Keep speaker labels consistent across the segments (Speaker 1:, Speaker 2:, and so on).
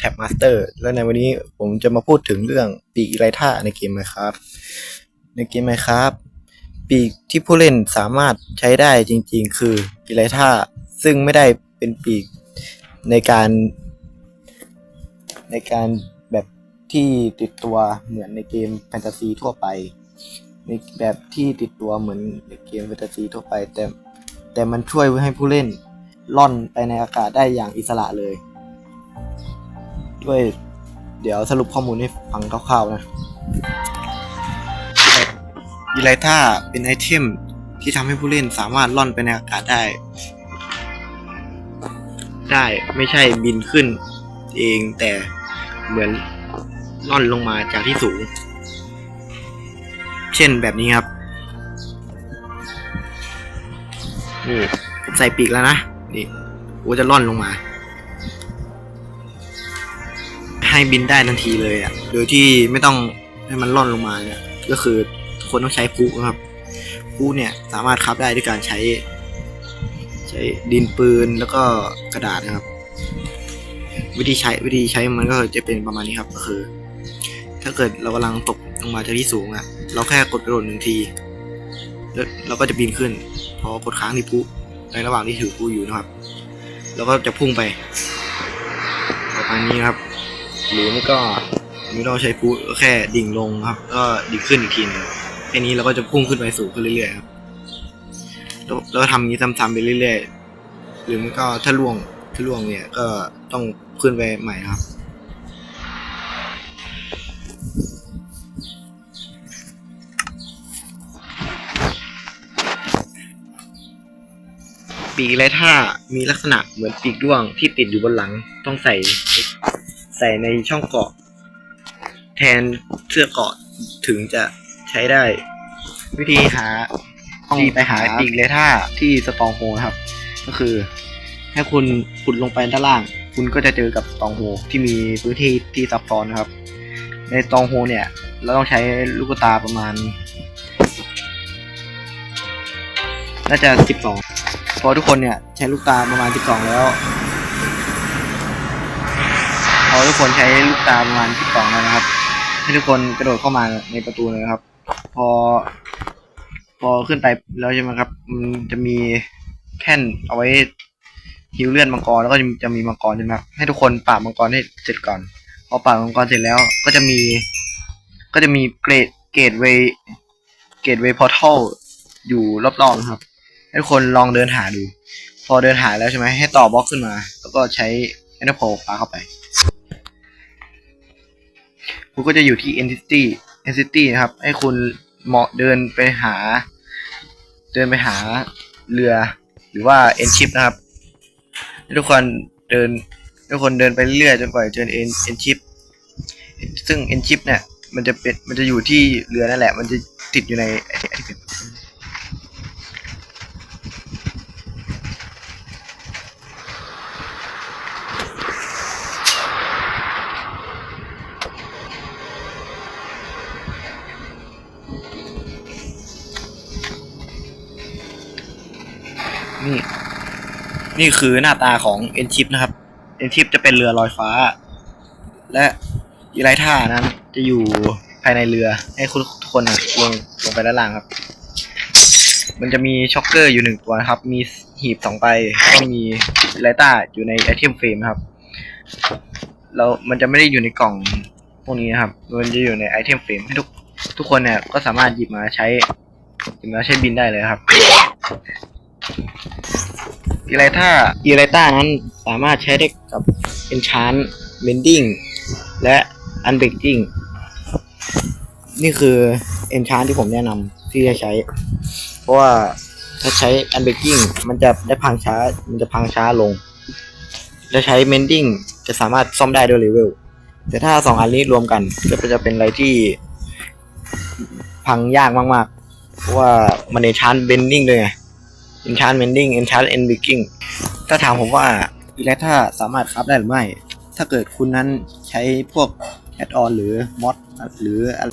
Speaker 1: ผมแท็บมาสเตอร์และในวันนี้ผมจะมาพูดถึงเรื่องปีกไรท่าในเกมไหมครับ ในเกมไหมครับ ปีกที่ผู้เล่นสามารถใช้ได้จริงๆ คืออีไรท่าซึ่งไม่ได้เป็นปีกในการ ในการแบบที่ติดตัวเหมือนในเกมแฟนตาซีทั่วไป ในแบบที่ติดตัวเหมือนในเกมแฟนตาซีทั่วไป แต่แต่มันช่วยให้ผู้เล่นล่อนไปในอากาศได้อย่างอิสระเลย ด้วย เดี๋ยวสรุปข้อมูลให้ฟังคร่าวๆนะยีไลท่าเป็นไอเทมที่ทำให้ผู้เล่นสามารถล่อนไปในอากาศได้ ได้ไม่ใช่บินขึ้นเองแต่เหมือนล่อนลงมาจากที่สูง เช่นแบบนี้ครับ นี่ใส่ปีกแล้วนะ นี่กูจะล่อนลงมา ให้บินได้ทันทีเลยอะ่ะ โดยที่ไม่ต้องให้มันล่อนลงมาเนี่ย ก็คือคนต้องใช้พุนะครับพุเนี่ยสามารถคับได้ด้วยการใช้ ใช้ดินปืนแล้วก็กระดาษนะครับ วิธีใช้วิธีใช้มันก็จะเป็นประมาณนี้ครับก็คือ ถ้าเกิดเรากำลังตกลงมาจากที่สูงอะ่ะ เราแค่กดกระโดดหนึ่งทีแล้วเราก็จะบินขึ้น พอกดค้างที่พุในระหว่างที่ถือพุอยู่นะครับเราก็จะพุ่งไปประมาณนี้ครับ หรือไม่ก็ไม่ต้องใช้พุก็แค่ดิ่งลงครับ ก็ดิ่งขึ้นอีกทีนึงแค่นี้เราก็จะพุ่งขึ้นไปสูงขึ้นเรื่อยๆครับแล้วทำนี้ซ้ำๆไปเรื่อยๆ หรือไม่ก็ถ้าล่วงถ้าล่วงเนี่ยก็ต้องขึ้นไปใหม่ครับปีกไรท่ามีลักษณะเหมือนปีกด้วงที่ติดอยู่บนหลังต้องใส่ ใส่ในช่องเกาะ แทนเสื้อเกาะถึงจะใช้ได้ วิธีหาต้องไปหาปีกไรท่าที่สตองโฮนะครับ ก็คือ ให้คุณขุดลงไปด้านล่าง คุณก็จะเจอกับสตองโฮที่มีพื้นที่ที่ซับซ้อนนะครับ ในสตองโฮเนี่ย เราต้องใช้ลูกตาประมาณน่าจะสิบสองพอทุกคนเนี่ย ใช้ลูกตาประมาณ 12 แล้ว ทุกคนใช้ลูกตาประมาณ12แล้วนะครับ ให้ทุกคนกระโดดเข้ามาในประตูเลยครับ พอ พอขึ้นไปแล้วใช่ไหมครับ มันจะมีแท่นเอาไว้ฮิวเลื่อนมังกรแล้วก็จะมีมังกรใช่ไหมครับให้ทุกคนปราบมังกรให้เสร็จก่อน พอปราบมังกรเสร็จแล้วก็จะมี ก็จะมีเกรดเกตเวเกตเวย์พอร์ทัลอยู่รอบๆนะครับ ให้ทุกคนลองเดินหาดู พอเดินหาแล้วใช่ไหมให้ต่อบล็อกขึ้นมา แล้วก็ใช้ Ender Pearl ปาเข้าไป คุณก็จะอยู่ที่ Entity Entity นะครับ ให้คุณเหมาะเดินไปหา เดินไปหาเรือ หรือว่า End Ship นะครับ ทุกคนเดินทุกคนเดินไปเรื่อยจนกว่าจะเจอ End End Ship ซึ่ง End Ship เนี่ย มันจะเป็น มันจะอยู่ที่เรือนั่นแหละ มันจะติดอยู่ใน นี่ นี่คือหน้าตาของเอ็นชิปนะครับเอ็นชิปจะเป็นเรือลอยฟ้า และอีไลท่านั้น จะอยู่ภายในเรือ ให้คุณทุกคนน่ะลงลงไปด้านล่างครับ มันจะมีช็อคเกอร์อยู่หนึ่งตัวนะครับ มีหีบสองใบก็มีอีไลท่าอยู่ในไอเทมเฟรมครับแล้วมันจะไม่ได้อยู่ในกล่องพวกนี้นะครับ มันจะอยู่ในไอเทมเฟรมให้ทุกทุกคนเนี่ยก็สามารถหยิบมาใช้หยิบมาใช้บินได้เลยครับ อีไลท่าอีไลต้านั้นสามารถใช้ได้กับ Enchant Mending และ Unbreaking นี่คือ Enchant ที่ผมแนะนำที่จะใช้ เพราะว่าถ้าใช้ Unbreaking มันจะได้พังช้า มันจะพังช้าลง และใช้ Mending จะสามารถซ่อมได้ด้วยเลเวล แต่ถ้าสองอันนี้รวมกันก็จะเป็นอะไรที่พังยากมากๆ เพราะว่ามัน Enchant Bending ด้วยไง Enchant Mending Enchant Enbreaking ถ้าถามผมว่าอีเลท่าสามารถครับได้หรือไม่ ถ้าเกิดคุณนั้นใช้พวกแอดออนหรือมอดหรืออะไร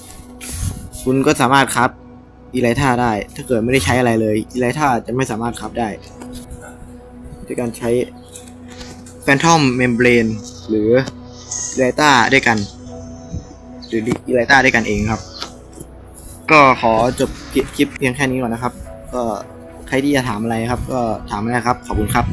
Speaker 1: คุณก็สามารถครับอีไลท่าได้ ถ้าเกิดไม่ได้ใช้อะไรเลยอีไลท่าจะไม่สามารถครับได้ด้วยการใช้ Phantom Membrane หรืออีไลต้าด้วยกัน หรืออีไลต้าด้วยกันเองครับ ก็ขอจบคลิปเพียงแค่นี้ก่อนนะครับ ก็ ใครที่จะถามอะไรครับ ก็ถามมาได้ครับ ขอบคุณครับ